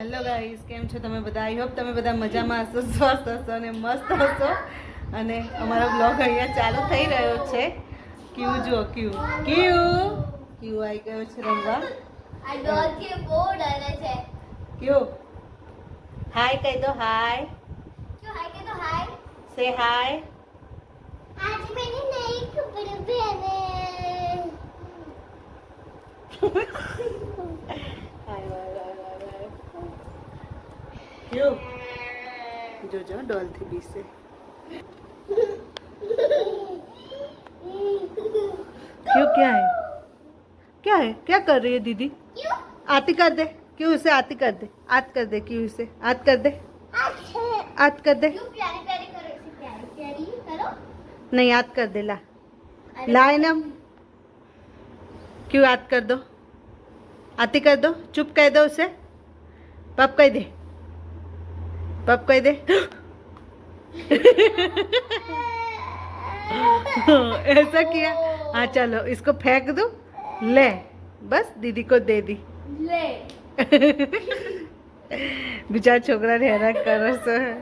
Hello guys કેમ છો તમે બધા? આઈ હોપ તમે બધા મજામાં હશો સ્વસ્થ હશો અને મસ્ત હશો. અને અમારો બ્લોગ અહીંયા ચાલુ થઈ રહ્યો છે. ક્યુ જો ક્યુ ક્યુ ક્યુ આવી ગયો છે રંગવા ક્યુ હાય કહી દો હાય સે હાય આજ મેને નઈ કપડે પહેને ક્યુ જોજો ડોલથી બીસે क्यों क्या है क्या है क्या कर रही है दीदी क्यों आती कर दे क्यों उसे आती कर दे आत कर दे क्यों उसे आत कर दे अच्छे आत कर दे क्यों प्यारी प्यारी करो इसे प्यारी प्यारी करो नहीं आत कर दे ला अरे ला एनम क्यों आत कर दो आती कर दो चुप कह दो उसे पप कह दे पप कह दे। ऐसा किया। हाँ चलो इसको फेंक दो। ले बस दीदी को दे दी। ले। बिचारा छोकरा हैरान कर रहा है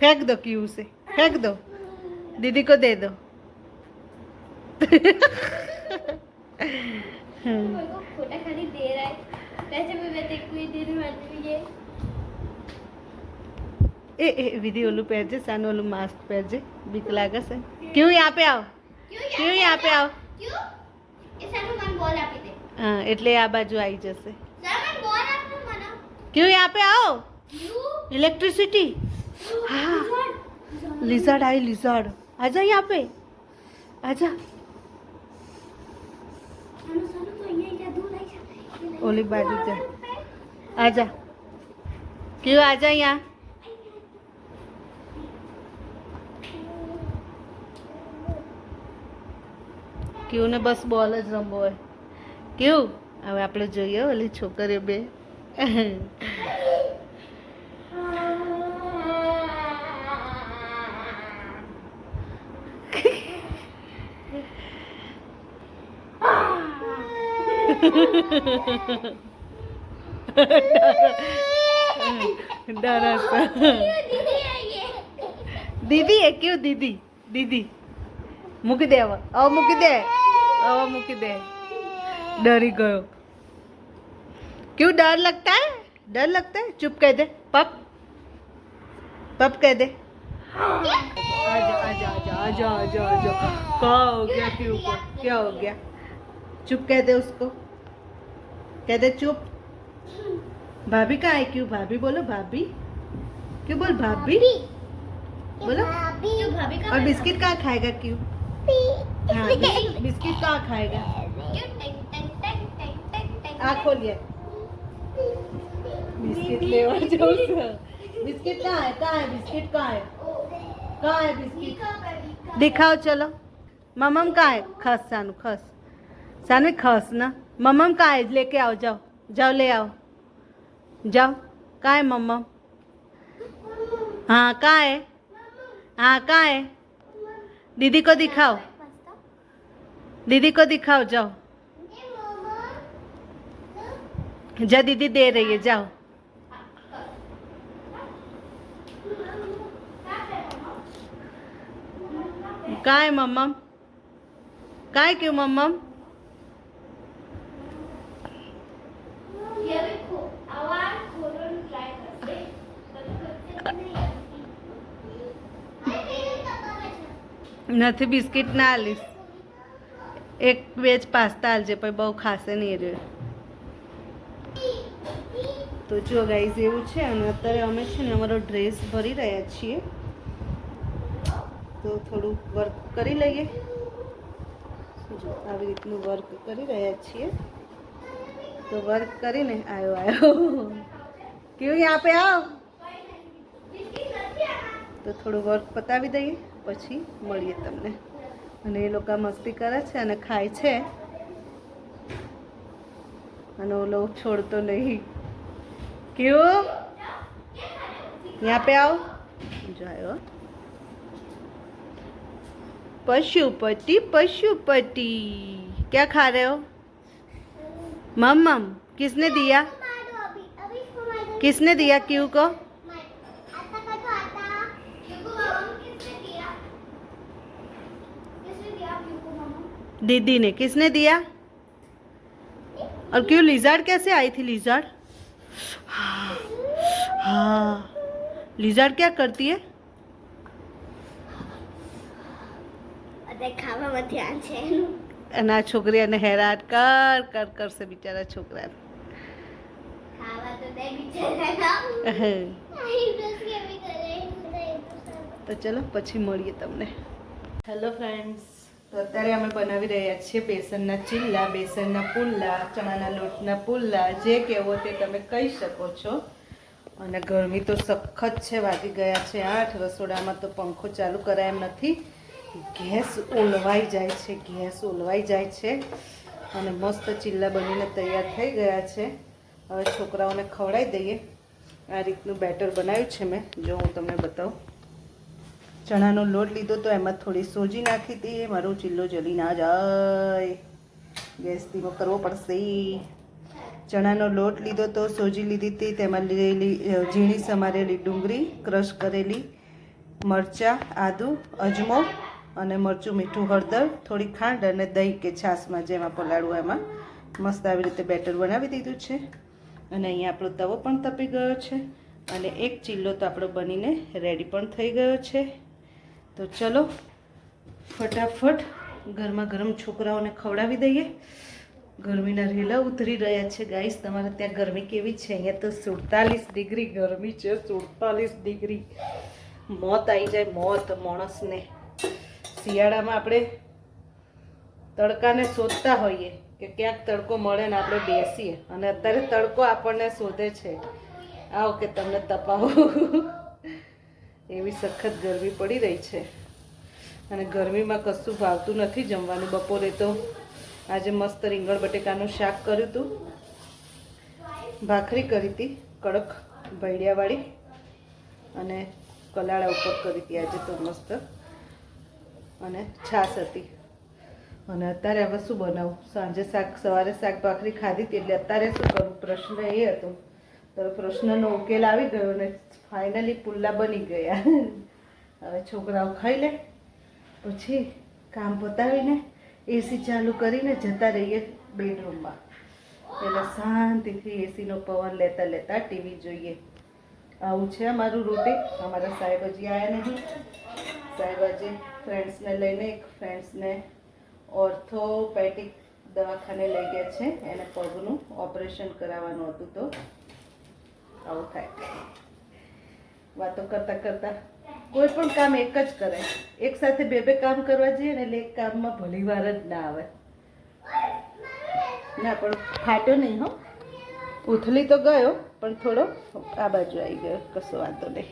फेंक दो क्यू से। फेंक दो। दीदी को दे दो। खोटा खाली दे रहा है वैसे भी मैं तेरे को ही दे रही हूँ ये એ એ વિધિ ઓલું પહેરજે સાનું ઓલું માસ્ક પહેરજે બીક લાગે છે ક્યું યાં પે આવો क्यों ક્યું યાં પે આવો क्यों इसे तो मन बॉल आपी दे હા એટલે આ બાજુ આવી જશે सर मन बॉल आपको मना ક્યું યાં પે આવો क्यों ઇલેક્ટ્રિસિટી हाँ लिजर्ड आई लिजर्ड आजा यहाँ पे आजा ઓલી બાજુ જા આજા. કયો આજા અહીંયા. ક્યુને બસ બોલ જ રમવો હોય. કેવું હવે આપણે જોઈએ ઓલી છોકરીઓ બે. ડરસ દીદી એ ક્યું દીદી દીદી મૂકી દે હવે હવે મૂકી દે હવે મૂકી દે ડરી ગયો क्यों डर लगता है डर लगता है चुप कह दे पप पप कह दे आजा आजा आजा आजा आजा आजा क्या हो गया क्यों को क्या हो गया चुप कह दे उसको कह दे चुप। भाभी कहाँ है? क्यों? भाभी बोलो भाभी। क्यों बोल भाभी? बोलो। भाभी। और बिस्किट कहाँ खाएगा क्यों? हाँ बिस्किट कहाँ खाएगा? क्यों टेंग टेंग टेंग टेंग टेंग टेंग आ खोलिए बिस्किट सर बिस्किट कहाँ है? कहाँ है? बिस्किट कहाँ है? कहाँ है बिस्किट? दिखाओ चलो। ममम कहाँ है? खस सानू खस। सानू खस ना। ममम कहाँ है लेके आओ, जाओ. जाओ, ले आओ. जाओ. कहाँ है मम्मम? हाँ कहाँ है हाँ कहाँ है दीदी को दिखाओ. दीदी को दिखाओ, जाओ. जा, दीदी, दे रही है, जाओ. कहाँ है मम्मम? कहाँ है क्यों मम्मम? નથી બિસ્કિટ ના આલીશ. એક વેજ પાસ્તા આલજે પછી બહુ ખાશે નહીં રે તો જો ગાઈઝ એવું છે, અને અત્યારે અમે છે ને અમારો ડ્રેસ ભરી રહ્યા છીએ. તો થોડું વર્ક કરી લઈએ. જો, આવી રીતનું વર્ક કરી રહ્યા છીએ. તો વર્ક કરીને આવ્યો આવ્યો કેવું આપે આવ? તો થોડું વર્ક પતાવી દઈએ. પછી મળીએ તમને અને એ લોકો મસ્તી કરે છે અને ખાય છે અને ઓલો છોડતો નહીં ક્યું यहाँ पे आओ जो आयो पशुपति पशुपति क्या खा रहे हो मम मम किसने दिया मारो अभी अभी इसको मारो किसने दिया क्यू को दीदी ने किसने दिया और क्यों लिजार्ड कैसे आई थी लिजार्ड हाँ हाँ लिजार्ड क्या करती है અરે ખાવામાં ધ્યાન છે એનું અને આ છોકરીને હેરાન કર કર કરશે બિચારા છોકરાને ખાવા તો દે બિચારા ઇન્ટરેસ્ટ કેવી કરે તો ચલો પછી મળીએ તમને હેલો ફ્રેન્ડ્સ તો અત્યારે અમે બનાવી રહ્યા છીએ બેસનના ચીલ્લા બેસનના પુલ્લા ચણાના લોટના પુલ્લા જે કહેવો તે તમે કહી શકો છો. અને ગરમી તો સખત છે, વાગી ગયા છે આઠ. રસોડામાં તો પંખો ચાલુ કરાય એમ નથી. ગેસ ઓલવાઈ જાય છે, ગેસ ઓલવાઈ જાય છે. અને મસ્ત ચીલ્લા બનીને તૈયાર થઈ ગયા છે. હવે છોકરાઓને ખવડાવી દઈએ. આ રીતનું બેટર બનાવ્યું છે મેં. જો હું તમને બતાવું. ચણાનો લોટ લીધો તો એમાં થોડી સોજી નાખી હતી. મારો ચીલ્લો જલી ના જાય. ગેસ ધીમો કરવો પડશે. ચણાનો લોટ લીધો તો સોજી લીધી હતી. તેમાં લીલી ઝીણી સમારેલી ડુંગળી, ક્રશ કરેલી મરચાં, આદું, અજમો અને મરચું મીઠું હળદર, થોડી ખાંડ અને દહીં કે છાશમાં જેમાં પલાળવું એમાં મસ્ત આવી રીતે બેટર બનાવી દીધું છે. અને અહીંયા આપણો તવો પણ તપી ગયો છે. અને એક ચીલ્લો તો આપણો બનીને રેડી પણ થઈ ગયો છે. તો ચલો, ફટાફટ ગરમા ગરમ છોકરાઓને ખવડાવી દઈએ. ગરમીના રેલા ઉતરી રહ્યા છે ગાઈસ તમારે ત્યાં ગરમી કેવી છે? અહીંયા તો સુડતાલીસ ડિગ્રી ગરમી છે, સુડતાલીસ ડિગ્રી. મોત આવી જાય, મોત માણસને. શિયાળામાં આપણે તડકાને શોધતા હોઈએ કે ક્યાંક તડકો મળે ને આપણે બેસીએ. અને અત્યારે તડકો આપણને શોધે છે. આવો કે તમને તપાવું. એવી સખત ગરમી પડી રહી છે. અને ગરમીમાં કશું ભાવતું નથી જમવાનું. બપોરે તો આજે મસ્ત રીંગણ બટેકાનું શાક કર્યું હતું ભાખરી કરી હતી, કડક ભૈડિયાવાળી. અને કલાળા ઉપર કરી હતી આજે તો મસ્ત. અને છાશ હતી. અને અત્યારે હવે શું બનાવું? સાંજે શાક, સવારે શાક ભાખરી ખાધી હતી એટલે અત્યારે શું કરવું પ્રશ્ન એ હતો તો પ્રશ્નનો ઉકેલ આવી ગયો ને ફાઇનલી પુલ્લા બની ગયા. હવે છોકરાઓ ખાઈ લે, પછી કામ પતાવીને એસી ચાલુ કરીને જતા રહીએ બેડરૂમમાં. એટલે શાંતિથી એસીનો પવન લેતા લેતા ટીવી જોઈએ. આવું છે અમારું રૂટીન અમારા સાહેબ હજી આવ્યા નહીં. સાહેબ આજે ફ્રેન્ડ્સને લઈને એક ફ્રેન્ડ્સને ઓર્થોપેટિક દવાખાને લઈ ગયા છે. એને પગનું ઓપરેશન કરાવવાનું હતું તો. આવું થાય. વાતો કરતા કરતા કોઈ પણ કામ એક જ કરે. એક સાથે બે બે કામ કરવા જઈએ ને એટલે એક કામમાં ભલી વાર જ ના આવે. ના, પણ ફાટ્યો નહીં હો. ઉથલી તો ગયો, પણ થોડો આ બાજુ આવી ગયો, કશો વાંધો નહીં.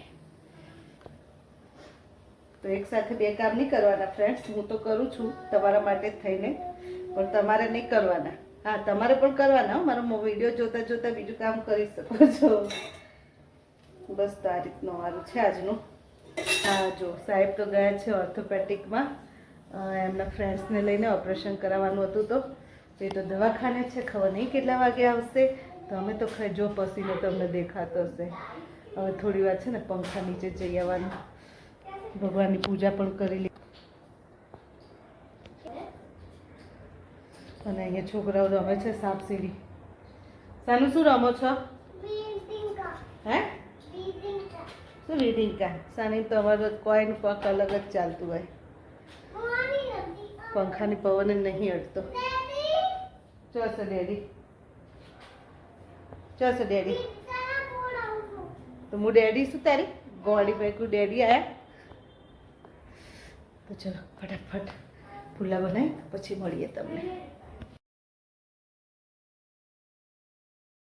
તો એક સાથે બે કામ નહીં કરવાના ફ્રેન્ડ્સ હું તો કરું છું તમારા માટે થઈને, પણ તમારે નહીં કરવાના. હા, તમારે પણ કરવાના મારો વીડિયો જોતા જોતા બીજું કામ કરી શકો છો. બસ તો આ રીતનું મારું છે આજનું. હા, જો, સાહેબ તો ગયા છે ઓર્થોપેટિકમાં એમના ફ્રેન્ડ્સને લઈને ઓપરેશન કરાવવાનું હતું તો. એ તો દવાખાને છે, ખબર નહીં કેટલા વાગે આવશે. તો અમે તો જો પસીનો તમને દેખાતો હશે. હવે થોડી વાર છે ને પંખા નીચે જઈ આવવાનું. ભગવાનની પૂજા પણ કરી અને અહીંયા છોકરાઓ રમે છે સાપ સીડી. સાનું, શું રમો છો? હે? શું રીડિંકા સાની, તમારો કોઈન પક અલગ જ ચાલતું હોય. પંખાની પવન જ નહીં અડતો. ચોસ ડેડી. ચોસ ડેડી. તો હું ડેડી શું તારી? ગોળી ભાઈ ડેડી આયા? તો ચલો, ફટાફટ ફૂલા બનાવી, પછી મળીએ તમને.